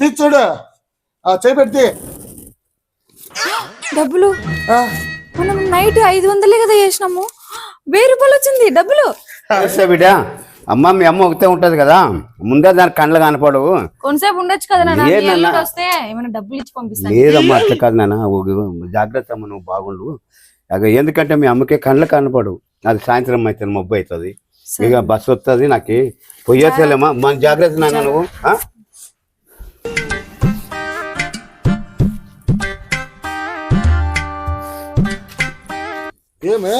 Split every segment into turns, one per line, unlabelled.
తీర్చుడు చేపెడితే
డబ్బులు? మనం నైట్ ఐదు వందలే కదా చేసినాము. వెయ్యి రూపాయలు వచ్చింది డబ్బులు.
బిడ్డ. అమ్మ మీ అమ్మ ఒకతే ఉంటది కదా. ముందే దాని కండ్లు కనపడవు
కొంతసేపు ఉండొచ్చు కదా వస్తే ఏమైనా డబ్బులు ఇచ్చి పంపిస్తాను.
లేదమ్మా అట్లా కాదు నాన్న. జాగ్రత్త అమ్మ నువ్వు బాగుండు. అగ ఎందుకంటే మీ అమ్మకి కళ్ళు కనపడు. అది సాయంత్రం అయితే మబ్బు అవుతుంది ఇక బస్సు వస్తుంది నాకు. పోయేసేలేమ్మా. మన జాగ్రత్త నాన్న నువ్వు
ఏమే?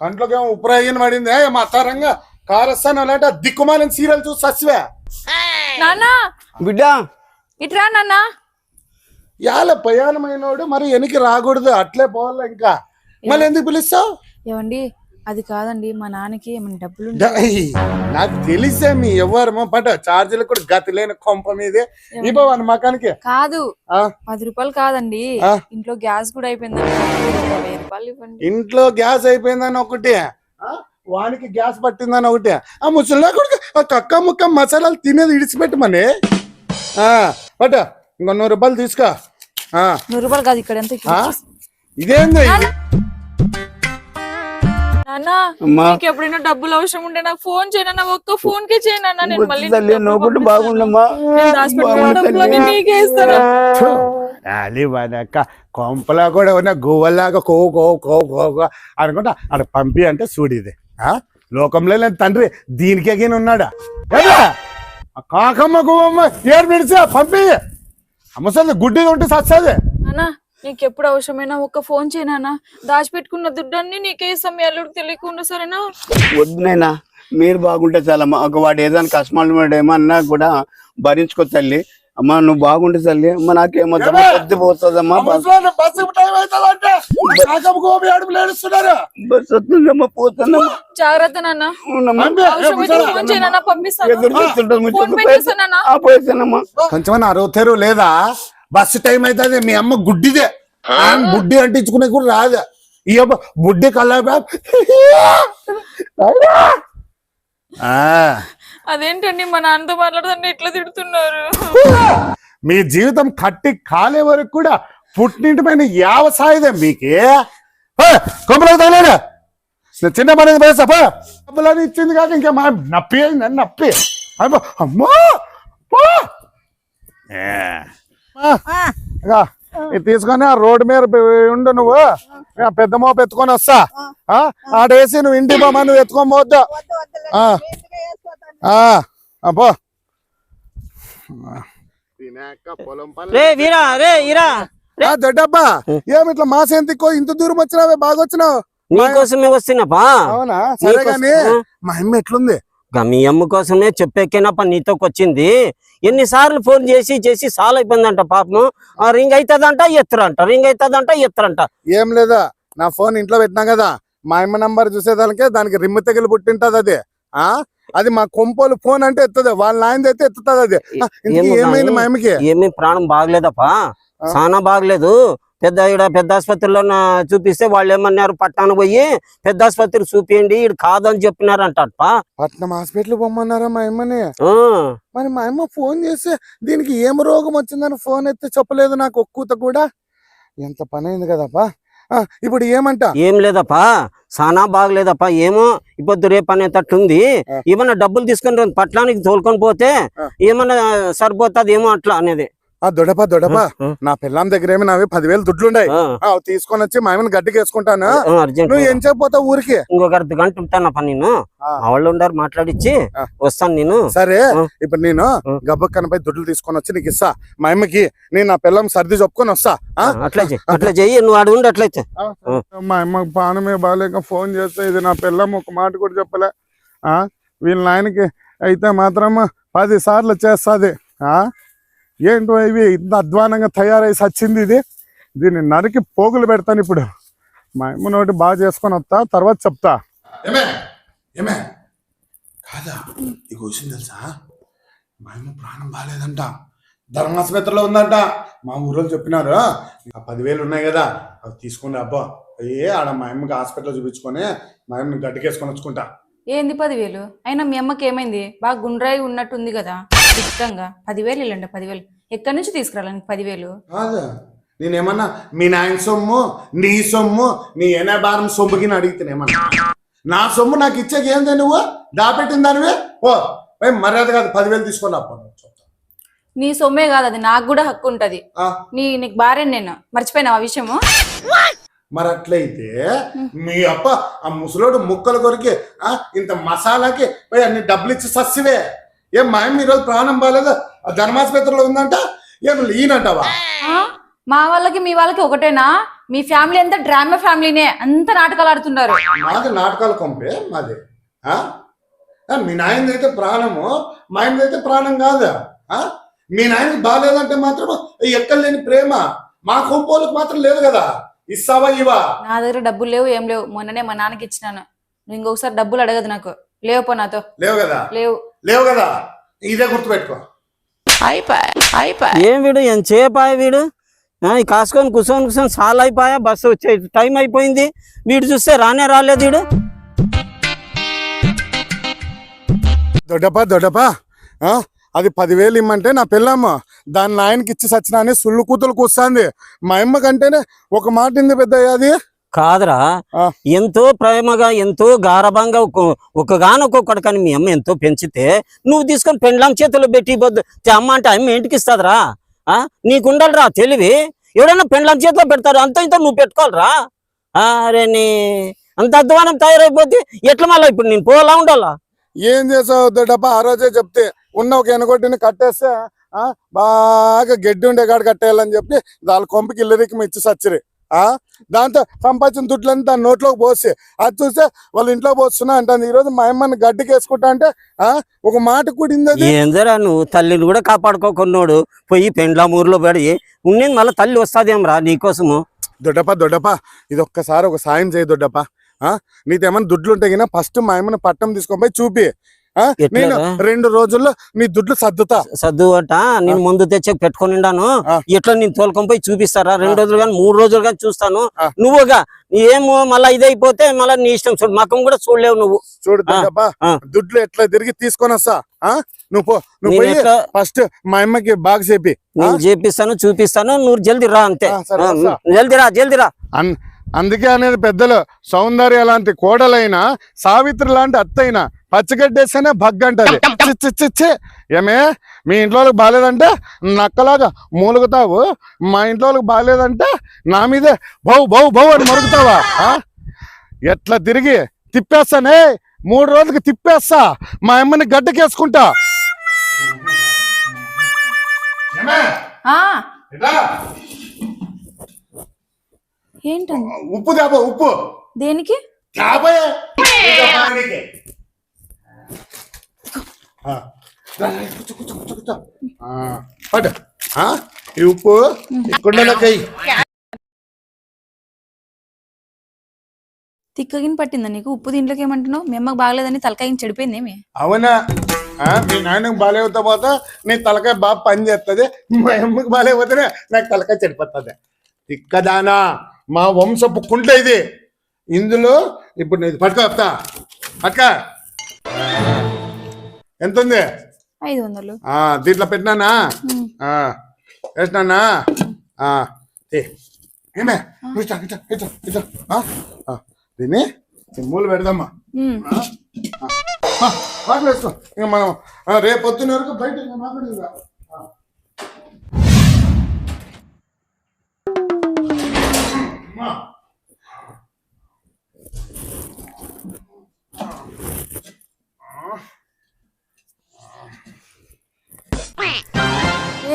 కంట్లోకి ఏమో ఉప్రాయని పడింది. మా అత్తారంగా కారస్తాను అలాంటి దిక్కుమాలిన సీరియల్ చూసి
నాన్న!
బిడ్డ!
ఇట్రా నాన్న!
యాల ప్రయాణమైనోడు మరి వెనక్కి రాకూడదు. అట్లే పోవాలి ఇంకా. మళ్ళీ ఎందుకు పిలుస్తావు?
ఏమండి? అది కాదండి మా నాన్నకి ఏమైనా డబ్బులు
నాకు తెలిసే మీ ఎవరు పట ఛార్జీలు కూడా గతి లేని కొంప మీదే. ఇవ్వవని మకానికి.
కాదు
ఆ?
పది రూపాయలు కాదండి? ఇంట్లో గ్యాస్ కూడా అయిపోయిందండి. ఒక వెయ్యి రూపాయలు ఇవ్వండి.
ఇంట్లో గ్యాస్ అయిపోయిందని ఒకటి ఆ? వానికి గ్యాస్ పట్టిందని ఒకటి. ఆ ముసలినా కొడుకు ఆ కక్క ముక్క మసాలాలు తినేది ఇడిచిపెట్టమని. ఆ, పట ఇంకో నూరు రూపాయలు తీసుకో. ఆ,
నూరు రూపాయలు కాదు ఇక్కడ ఎంత?
ఇదేంది?
ఎప్పుడైనా డబ్బులు అవసరం ఉంటే నాకు ఫోన్ చేయనన్నా ఒక్క ఫోన్ కే చేయనన్నా నేను మళ్ళీ నీకు
తల్లి
డబ్బులు
నువ్వు కూడా
పంపిస్తాను.
బాగుండమ్మా.
కొంపలా కూడా ఉన్న గువ్వలాగా కో కో కో కో కో అనుకుంటా. ఆడ పంపి అంటే చూడిది ఆ? లోకంలో లేని తండ్రి దీనికే గిని ఉన్నాడా? కాకమ్మ గువ్వమ్మ ఏడు మిడిచా పంపి. అమ్మసలు గుడ్డిగా ఉంటే సచ్చాది
నీకు ఎప్పుడు అవసరమైనా ఒక్క ఫోన్ చేయనా దాచిపెట్టుకున్న దుడ్డన్ని నీకే అల్లుడికి తెలియకుండా సరేనా?
వద్దునైనా మీరు బాగుంటే చాలమ్మా. ఒక వాడు ఏదైనా కష్టమాలు ఏమన్నా కూడా భరించుకో తల్లి. అమ్మా నువ్వు బాగుంటే తల్లి. అమ్మ నాకేమొద్దమ్మా పొద్దు పోతుందమ్మా.
బస్సు
వస్తుందమ్మా పోతుందమ్మా.
జాగ్రత్త నాన్న. పంపిస్తాను.
ఎదురు చూస్తుంటుంది ముచ్చట.
ఫోన్ పే చేస్తానన్నా
ఆ, పోయేసానమ్మా.
కొంచెం అరవతారు లేదా? బస్సు టైం అవుతుంది మీ అమ్మ గుడ్డిదే. బుడ్డి అంటించుకునే కూడా రాదు ఈ బుడ్డి కల్లా
అదేంటండి మా నాన్నతో మాట్లాడుతుంటే ఇట్లా తిడుతున్నారు?
మీ జీవితం కట్టి కాలే వరకు కూడా పుట్టింటి పైన యావసాయదే మీకే. కొమ్మలకు తగలేడు. చిన్న పని డబ్బులని ఇచ్చింది కాక ఇంకా మా నప్పి అయింది అని నప్పి. అమ్మో, అమ్మో పో. ఏ. ఆ, ఇక ఇది తీసుకొని ఆ రోడ్డు మీద ఉండు నువ్వు. పెద్ద మోపు ఎత్తుకొని వస్తా. ఆ, ఆడేసి నువ్వు ఇంటి పోమా నువ్వు ఎత్తుకొని పోద్దా ఆ. దొడ్డబ్బా ఏమి ఇట్లా మాసేంతికో ఇంత దూరం వచ్చినావే బాగా వచ్చినావు.
నీకోసమే వస్తున్నపా
అవునా? సరే
ఆ.
మా అమ్మ ఎట్లుంది?
మీ అమ్మ కోసమే చెప్పెక్కినప్ప నీతోకి వచ్చింది ఎన్నిసార్లు ఫోన్ చేసి చేసి సాల్ అయిపోయిందంట పాపం రింగ్ అవుతుందంట ఎత్తురంట. రింగ్ అవుతుందంట ఎత్తురంట.
ఏం లేదా? నా ఫోన్ ఇంట్లో పెట్టినా కదా? మా అమ్మ నంబర్ చూసేదానికే దానికి రిమ్ము తెగిలి పుట్టింటది అది. ఆ? అది మా కొంపోలు ఫోన్ అంటే ఎత్తది. వాళ్ళ నాయనది అయితే ఎత్తుతుంది అది. ఏమైంది మా అమ్మకి?
ఏమీ ప్రాణం బాగలేదప్పా. చాలా బాగలేదు. పెద్ద ఈడ పెద్ద ఆసుపత్రిలో చూపిస్తే వాళ్ళు ఏమన్నారు పట్టాను పోయి పెద్ద ఆసుపత్రి చూపియండి ఈడు కాదని చెప్పినారంట
పట్నం హాస్పిటల్ పొమ్మన్నారా మా అమ్మని?
ఆ.
మరి మా అమ్మ ఫోన్ చేస్తే దీనికి ఏం రోగం వచ్చిందని ఫోన్ ఎత్తి చెప్పలేదు నాకు ఒక్కూత కూడా. ఎంత పని అయింది కదప్పా? ఆ, ఇప్పుడు ఏమంట?
ఏం లేదప్పా సానా బాగలేదప్పా ఏమో ఇప్పుడు రేపు అనేటట్టుంది
ఆ.
ఏమన్నా డబ్బులు తీసుకొని పట్లానికి తోలుకొని పోతే. ఏమన్నా సరిపోతుంది ఏమో అట్లా అనేది.
ఆ దొడపా దొడపా. నా పిల్లం దగ్గర ఏమి నావి పదివేలు దుడ్లుండాయి. అవి తీసుకొని వచ్చి మా అమ్మని గడ్డికి వేసుకుంటాను నువ్వు ఏం చెప్పిపోతావు ఊరికి?
ఇంకొక అర్ధ గంట ఉంటానప్ప నేను.
ఆ.
మా వాళ్ళు ఉండారు మాట్లాడిచ్చి. వస్తాను నేను.
సరే. ఇప్పుడు నేను
ఆ.
గబ్బక్కనపై దుడ్లు తీసుకొని వచ్చి నీకు ఇస్తా. మా అమ్మకి నేను నా పిల్లం సర్ది చెప్పుకొని వస్తా.
అట్లా చెయ్యి అట్లా చెయ్యి నువ్వు ఆడు ఉండు అట్లయితే
మా అమ్మకి పానమే బాగాలేక ఫోన్ చేస్తే ఇది నా పిల్లం ఒక మాట కూడా చెప్పలే. ఆ వీళ్ళ నాయనకి అయితే మాత్రం పది సార్లు చేస్తుంది. ఆ? ఏంటో ఇవి ఇంత అధ్వానంగా తయారై సచ్చింది ఇది. దీన్ని నరికి పోగులు పెడతాను ఇప్పుడు. మా అమ్మ నోటి బాగా చేసుకొని వస్తా తర్వాత చెప్తా. ఏమే ఏమే. కాదా? నీకు విషయం తెలుసా? మా అమ్మ ప్రాణం బాగాలేదంట. ధర్మాసుపత్రిలో ఉందంట. మా ఊరోళ్ళు చెప్పినారు. ఆ పదివేలు ఉన్నాయి కదా అవి తీసుకోండి అబ్బా. అయ్యే ఆడ మా అమ్మకి హాస్పిటల్ చూపించుకొని మా అమ్మని గడ్డకేసుకొని వచ్చుకుంటా.
ఏంది పదివేలు? అయినా మీ అమ్మకి ఏమైంది? బాగా గుండ్రాయి ఉన్నట్టుంది కదా. దిట్టంగా పదివేలు ఇల్లండి పదివేలు. ఎక్కడి నుంచి తీసుకురాలని పదివేలు?
కాదు. నేనేమన్నా మీ నాయన సొమ్ము నీ సొమ్ము నీ ఎనభారం సొమ్ముకి అడిగితేనేమన్నా నా సొమ్ము నాకు ఇచ్చేకి ఏంది నువ్వు? దాపెట్టిన దానివే? ఓ ఏం మర్యాద కాదు. పదివేలు తీసుకొని అప్ప
నీ సొమ్మే కాదు అది. నాకు కూడా హక్కు ఉంటది.
ఆ,
నీ నీకు భార్య నేను. మర్చిపోయినావు ఆ విషయము?
మరి అట్లయితే మీ అప్ప ఆ ముసలోడు ముక్కల కొరికి ఆ, ఇంత మసాలాకి పోయి అన్ని డబ్బులు ఇచ్చి సస్సివే ఏం మా అమ్మ ఈరోజు ప్రాణం బాగాలేదు? ఆ ధర్మాసుపత్రిలో ఉందంట? ఏం ఈనంటావా
ఆ? మా వాళ్ళకి మీ వాళ్ళకి ఒకటేనా? మీ ఫ్యామిలీ అంతా డ్రామా ఫ్యామిలీనే. అంత నాటకాలు ఆడుతున్నారు.
మాది నాటకాలు కొంపే మాది. మీ నాయనది అయితే ప్రాణము మా ఆయనది అయితే ప్రాణం కాదు? ఆ? మీ నాయనకి బాగాలేదంటే మాత్రం ఎక్కలేని ప్రేమ. మా కొంపోలకు మాత్రం లేదు కదా? ఇస్తావా ఇవా
నా దగ్గర డబ్బులు లేవు ఏం లేవు. మొన్ననే మా నాన్నకి ఇచ్చినాను. నువ్వు ఇంకొకసారి డబ్బులు అడగదు నాకు. లేవు పో నాతో.
లేవు కదా?
లేవు.
లేవు కదా? ఇదే గుర్తుపెట్టుకో.
ఏం వీడు? ఏం చేయపాయ వీడు? కాసుకొని కూర్చొని కూర్చొని చాలా అయిపోయా బస్సు వచ్చే టైం అయిపోయింది. వీడు చూస్తే రానే రాలేదు వీడు.
దొడ్డపా దొడ్డపా ఆ? అది పదివేలు ఇమ్మంటే నా పిల్లమ్మ దాని నాయనకి ఇచ్చి సచిన అని సుళ్ళు కూతులు కూస్తుంది. మా అమ్మ కంటేనే ఒక మాట ఇంది పెద్ద అది.
కాదురా. ఎంతో ప్రేమగా ఎంతో గారభంగా ఒక- ఒకగానొక కొడుకని మీ అమ్మ ఎంతో పెంచితే నువ్వు తీసుకొని పెండ్లాం చేతిలో పెట్టి అమ్మ అంటే అమ్మ ఇంటికి ఇస్తుందిరా. ఆ? నీకుండాలిరా తెలివి. ఎవడన్నా పెండ్లాం చేతిలో పెడతారు అంత ఇంత నువ్వు పెట్టుకోవాలిరా. అరే నీ అంత అధ్వానం తయారైపోతే ఎట్లా మళ్ళీ ఇప్పుడు నేను పోవాలా ఉండాలా?
ఏం చేసావు దొడ్డపా ఆ రోజే చెప్తే ఉన్న ఒక ఎనగొట్టిని కట్టేస్తే బాగా గడ్డి ఉండే కాడ కట్టేయాలని చెప్పి వాళ్ళ కొంపకి ఇల్లరికి ఇచ్చి సచ్చిరి. దాంతో సంపాదించిన దుడ్లన్నీ దాని నోట్లోకి పోసి అది చూస్తే వాళ్ళ ఇంట్లో పోస్తున్నా అంటుంది ఈ రోజు మా అమ్మని గడ్డికి వేసుకుంటా అంటే ఆ? ఒక మాట కూడింది
ఏందరా నువ్వు? తల్లిని కూడా కాపాడుకోకున్నాడు పోయి పెండ్లాం ఊర్లో పడి ఉండేది మళ్ళీ తల్లి వస్తాదేమ్రా నీకోసము?
దొడ్డపా దొడ్డపా ఇది ఒక్కసారి ఒక సాయం చేయి దొడ్డపా ఆ? నీకేమైనా దుడ్లు ఉంటే గినా ఫస్ట్ మా అమ్మని పట్టం తీసుకొని పోయి చూపి. నేను? రెండు రోజుల్లో నీ దుడ్లు సర్దుతా.
సర్దు అట నేను ముందు తెచ్చి పెట్టుకొని. ఎట్లా నేను తోలుకొని పోయి చూపిస్తారా? రెండు రోజులు కానీ మూడు రోజులు కానీ చూస్తాను. నువ్వుగా ఏమో మళ్ళా ఇదైపోతే మళ్ళా నీ ఇష్టం చూడు. మకం కూడా చూడలేవు నువ్వు.
చూడు. దుడ్లు ఎట్లా తిరిగి తీసుకొని వస్తా నువ్వు ఫస్ట్ మా అమ్మకి బాగా చెప్పి
నేను చేపిస్తాను చూపిస్తాను. నువ్వు జల్దీ రా అంతే. జల్దీ రా జల్దీ రా.
అందుకే అనేది పెద్దలు సౌందర్య లాంటి కోడలైనా సావిత్రి లాంటి అత్తైనా పచ్చగడ్డేస్తేనే భగ్గంటది చి, చి, చి, చి. ఏమే? మీ ఇంట్లో బాగాలేదంటే నక్కలాగా మూలుగుతావు. మా ఇంట్లో వాళ్ళకి బాగాలేదంటే నా మీదే బౌ బౌ బౌ అని మరుగుతావా? ఆ? ఎట్లా తిరిగి తిప్పేస్తానే మూడు రోజులకి తిప్పేస్తా. మా అమ్మని గడ్డకేసుకుంటా.
ఆ. ఏంటండి
ఉప్పు దాబో ఉప్పు.
దేనికి?
పట్టు. ఈ ఉప్పు. కుండలోకి
తిక్కగిన పట్టిందా నీకు? ఉప్పు దీంట్లోకి ఏమంటున్నావు? మీ అమ్మకి బాగలేదని తలకాయ చెడిపోయింది ఏమి?
అవునా? ఆ, మీ నాయనకు బాగాలేకపోతే పోతే నీ తలకాయ బాగా పని చేస్తుంది మా అమ్మకి బాగాలేకపోతేనే నాకు తలకాయ చెడిపోతుంది. ఇక్కదానా మా వంశపు కుంట ఇది. ఇందులో ఇప్పుడు నేను పట్టుకో చెప్తా పట్టుక. ఎంత ఉంది
ఐదు వందలు
దీంట్లో పెట్టినానా? వేసినానా? ఏమే? దీన్ని మూలు పెడదామా? వాటిలో వేసుకో. ఇక మనం రేపు పొద్దున్న వరకు బయట మాట్లాడేది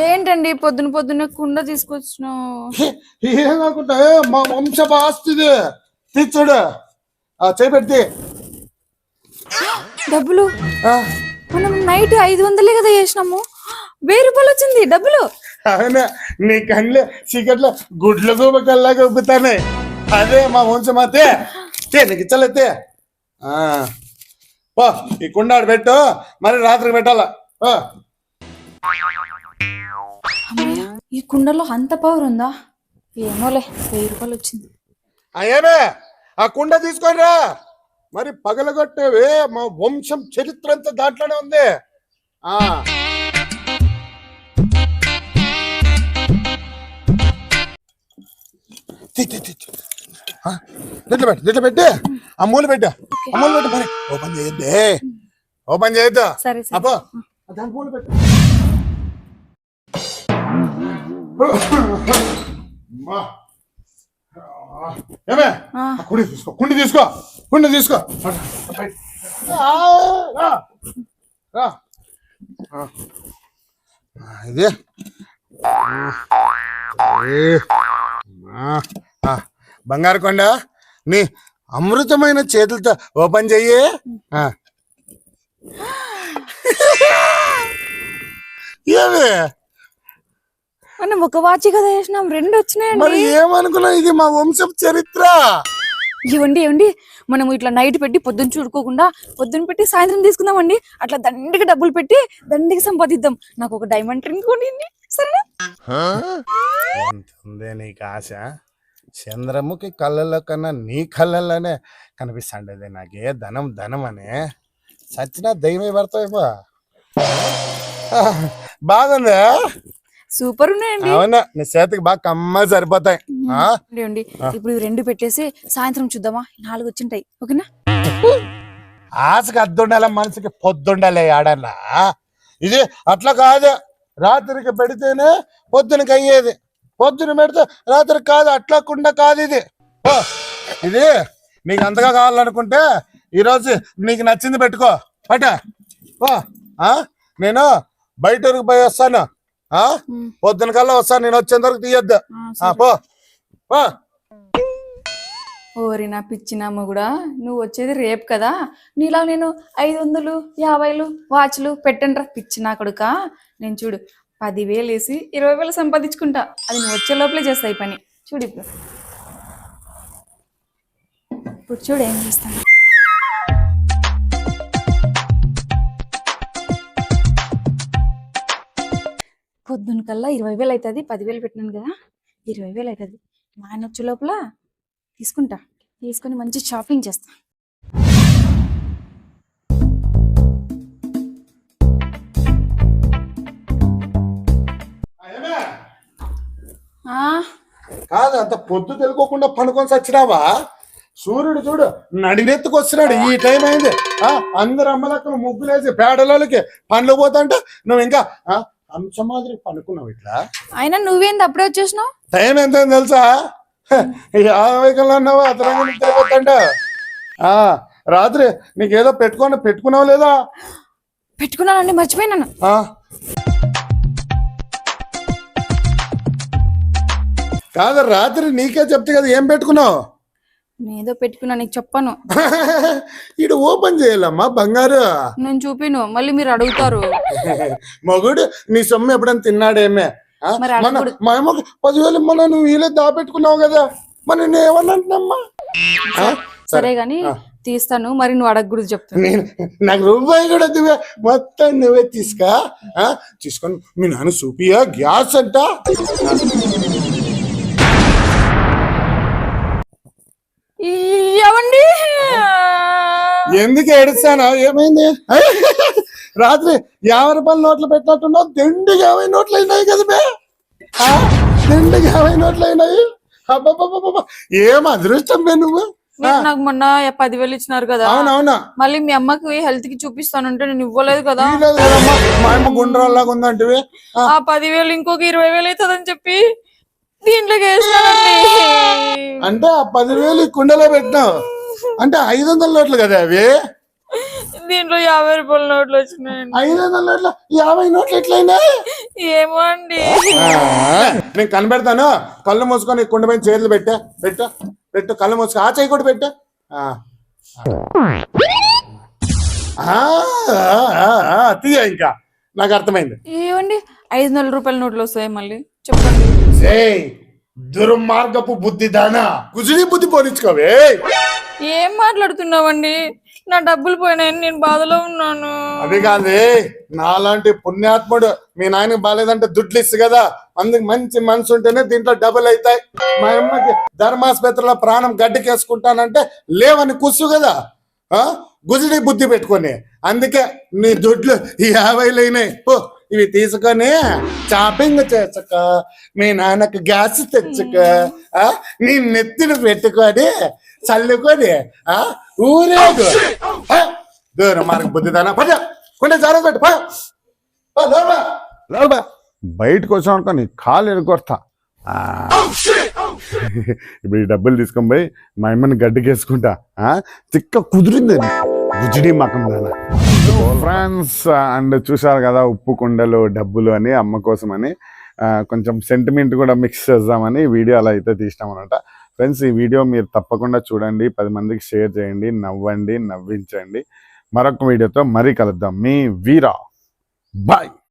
ఏంటండి పొద్దున పొద్దున్న కుండ తీసుకొచ్చినావు?
ఏం కాకుండా ఏ, మా వంశ ఆస్తిది తీర్చాడు ఆ చేపెడితే
డబ్బులు? మనం నైట్ ఐదు వందలే కదా చేసినాము. వెయ్యి రూపాయలు వచ్చింది డబ్బులు.
అవునా? నీ కళ్ళు చీకట్లో గుడ్ల గూబకల్లాగా ఉబ్బుతానే అదే మా వంశం అతే తే నీకు ఇచ్చలేతే ఆ. పో ఈ కుండాడు పెట్టు. మరి రాత్రికి పెట్టాలా.
అమ్మయ్య, ఈ కుండలో అంత పవర్ ఉందా? ఏమోలే వెయ్యి రూపాయలు వచ్చింది.
ఏమే ఆ కుండ తీసుకొని రా. మరి పగలగొట్టేవే మా వంశం చరిత్ర అంతా దాంట్లోనే ఉంది. ఆ. దీంట్లో పెట్టు దీంట్లో పెట్టి. ఆ మూల పెట్టు. ఆ మూల పెట్టు మరి. ఓపెన్ చేయొద్దే. ఓపెన్ చేయొద్దు?
సరే సరే.
అబ్బో. దాని మూల పెట్టు. అమ్మా. ఆ, ఏమే కుండి తీసుకో కుండి తీసుకో కుండి తీసుకో. ఆ, రా. రా. ఆ. ఆ, ఇది. బంగారు కొండ నీ అమృతమైన చేతులతో ఓపెన్ చెయ్యి. ఏమి?
మనం ఒక వాచి కదా వేసినాం రెండు
మరి
వచ్చినాయండి
ఏమనుకున్నా ఇది మా వంశపు చరిత్ర.
ఇవ్వండి ఇవ్వండి. మనము ఇట్లా నైట్ పెట్టి పొద్దున్న చూడుకోకుండా పొద్దున్న పెట్టి సాయంత్రం తీసుకుందామండి. అట్లా దండిగా డబ్బులు పెట్టి దండిగా సంపాదిద్దాం. నాకు ఒక డైమండ్ రింగ్ కొని సరేనా?
ఎంత ఉందే నీకు ఆశ. చంద్రముఖి కళ్ళల్లో కన్నా నీ కళ్ళల్లోనే కనిపిస్తాండేది. నాకే ధనం ధనం అనే. చచ్చినా దయ్యమే పడతావు బాగుందా?
సూపర్ ఉన్నాయండి
అవునా? నీ చేతికి బాగా కమ్మ సరిపోతాయి.
ఇప్పుడు ఇవి రెండు పెట్టేసి సాయంత్రం చూద్దామా? నాలుగు వచ్చింటాయి. ఓకేనా?
ఆశకి అద్దుండాల మనసుకి పొద్దుండాలి ఆడన్నా ఇది అట్లా కాదు. రాత్రికి పెడితేనే పొద్దునకి అయ్యేది. పొద్దున పెడితే రాత్రికి కాదు అట్లా కుండ కాదు ఇది. ఓ, ఇది నీకు అంతగా కావాలనుకుంటే ఈరోజు నీకు నచ్చింది పెట్టుకో. పట ఓ, ఆ? నేను బయట ఊరికి పోయి వస్తాను. ఆ? పొద్దున కల్లా వస్తాను నేను వచ్చేంత వరకు తీయద్దు. పో. పో.
ఓరి నా పిచ్చినమ్మ కూడా నువ్వు వచ్చేది రేపు కదా. నీలా నేను ఐదు వందలు యాభైలు వాచ్లు పెట్టండ్రా పిచ్చి నా కొడుక. నేను చూడు పదివేలు వేసి ఇరవై వేలు సంపాదించుకుంటా. అది నువ్వు వచ్చే లోపలే చేస్తా ఈ పని. చూడు ఇప్పుడు. ఇప్పుడు చూడు ఏం చేస్తాను. పొద్దున్న కల్లా ఇరవై వేలు అవుతుంది పదివేలు పెట్టినాను కదా ఇరవై వేలు అవుతుంది మా ఆయన వచ్చే లోపల తీసుకుంటా తీసుకొని మంచి షాపింగ్ చేస్తా.
కాదు అంత పొద్దు తెలుకోకుండా పనుకొని చచ్చినావా సూర్యుడు చూడు నడినెత్తుకు వస్తున్నాడు ఈ టైం అయింది. ఆ అందరు అమ్మలక్కలు ముగ్గులేసి పేడలోకి పండ్లు పోతుంటే నువ్వు ఇంకా ఆ, అంశ మాదిరి పనుకున్నావు ఇట్లా?
అయినా నువ్వేంది అప్పుడే వచ్చేసినావు?
టైం ఎంత తెలుసా? కల్లా ఉన్నావు? అతనంగా నిద్రపోతాంట. ఆ రాత్రి నీకేదో పెట్టుకొని పెట్టుకున్నావు లేదా?
పెట్టుకున్నానండి మర్చిపోయినాను.
ఆ. కాదు రాత్రి నీకే చెప్తే కదా ఏం పెట్టుకున్నావు?
నేనేదో పెట్టుకున్నా నీకు చెప్పను.
ఇటు ఓపెన్ చేయాలమ్మా బంగారు.
నేను చూపిను మళ్ళీ మీరు అడుగుతారు.
మగుడు నీ సొమ్ము ఎప్పుడైనా తిన్నాడేమే? మన పదివేలు మన నువ్వు వీలే దాపెట్టుకున్నావు కదా. మరి నేను ఏమన్నంటున్నామ్మా ఆ?
సరే గాని. తీస్తాను మరి నువ్వు అడగకూడదు చెప్తాను.
నాకు రూపాయి కూడా మొత్తం నువ్వే తీసుకా? తీసుకొని మీ నాన్న చూపియా? గ్యాస్ అంట.
ఏమండి?
ఎందుకు ఏడుస్తాను? ఏమైంది? రాత్రి యాభై రూపాయల నోట్లు పెట్టినట్టున్నావు? దిండు యాభై నోట్లు అయినాయి కదా బే. ఆ? దిండు యాభై నోట్లు అయినాయి. ఏం అదృష్టం బే నువ్వు?
నాకు మొన్న పదివేలు ఇచ్చినారు కదా.
అవునవునా.
మళ్ళీ మీ అమ్మకి హెల్త్కి చూపిస్తానంటే నేను ఇవ్వలేదు కదా.
మా అమ్మ గుండ్రాల్లాగా ఉందంటివి. ఆ,
ఆ పదివేలు ఇంకొక ఇరవై వేలు అవుతుందని చెప్పి దీంట్లోకి వేసినానండి
అంటే ఆ పదివేలు ఈ కుండలో పెట్టినావు. అంటే ఐదు వందల నోట్లు కదా అవి?
దీంట్లో యాభై రూపాయల నోట్లు వచ్చినాయండి.
ఐదు వందల నోట్లు యాభై నోట్లు ఎట్లయినాయి?
ఏమో అండి.
నేను కనబెడతాను. కళ్ళు మూసుకొని ఈ కుండ పైన చేతులు పెట్టా పెట్టు పెట్టు కళ్ళు మూసుకొని. ఆ చేయి కూడా పెట్టు. ఆ. ఆ, ఆ, ఆ, తీయ ఇంకా. నాకు అర్థమైంది.
ఏమండి? ఐదు వందల రూపాయల నోట్లు వస్తాయి మళ్ళీ? చెప్పండి.
దుర్మార్గపు బుద్ధి దానా కుజిడి బుద్ధి పోనిచ్చుకోవే.
ఏం మాట్లాడుతున్నావండి? నా డబ్బులు పోయినాయని నేను బాధలో ఉన్నాను.
అది కాదే నాలాంటి పుణ్యాత్ముడు మీ నాయనకి బాగాలేదంటే దుడ్లు ఇస్సు కదా. అందుకు మంచి మనసు ఉంటేనే దీంట్లో డబుల్ అవుతాయి. మా అమ్మకి ధర్మాస్పత్రిలో ప్రాణం గడ్డికేసుకుంటానంటే లేవని కుస్సు కదా. ఆ? గుజిడి బుద్ధి పెట్టుకొని. అందుకే నీ దుడ్లు పో ఇవి తీసుకొని షాపింగ్ చేసుక మీ నాన్నకు గ్యాస్ తెచ్చుక ఆ, నీ నెత్తిని పెట్టుకొని చల్లుకొని ఆ, ఊరేగు ఆ, దూరం మనకు బుద్ధిదానా పద కొంచెం చాలా పెట్టు. లోపల. బయటకు వచ్చాను అనుకో నీ కాలు ఎరుకొడతా ఆ. ఇప్పుడు ఈ డబ్బులు తీసుకొని పోయి మా అమ్మని గడ్డికేసుకుంటా ఆ? తిక్క కుదిరింది గుజిడి మకం దాన అండ్ చూసారు కదా ఉప్పు కుండలు డబ్బులు అని అమ్మ కోసం అని కొంచెం సెంటిమెంట్ కూడా మిక్స్ చేద్దామని వీడియో అలా అయితే తీసినాం అనమాట ఫ్రెండ్స్ ఈ వీడియో మీరు తప్పకుండా చూడండి పది మందికి షేర్ చేయండి నవ్వండి నవ్వించండి. మరొక వీడియోతో మరీ కలుద్దాం. మీ వీరా. బాయ్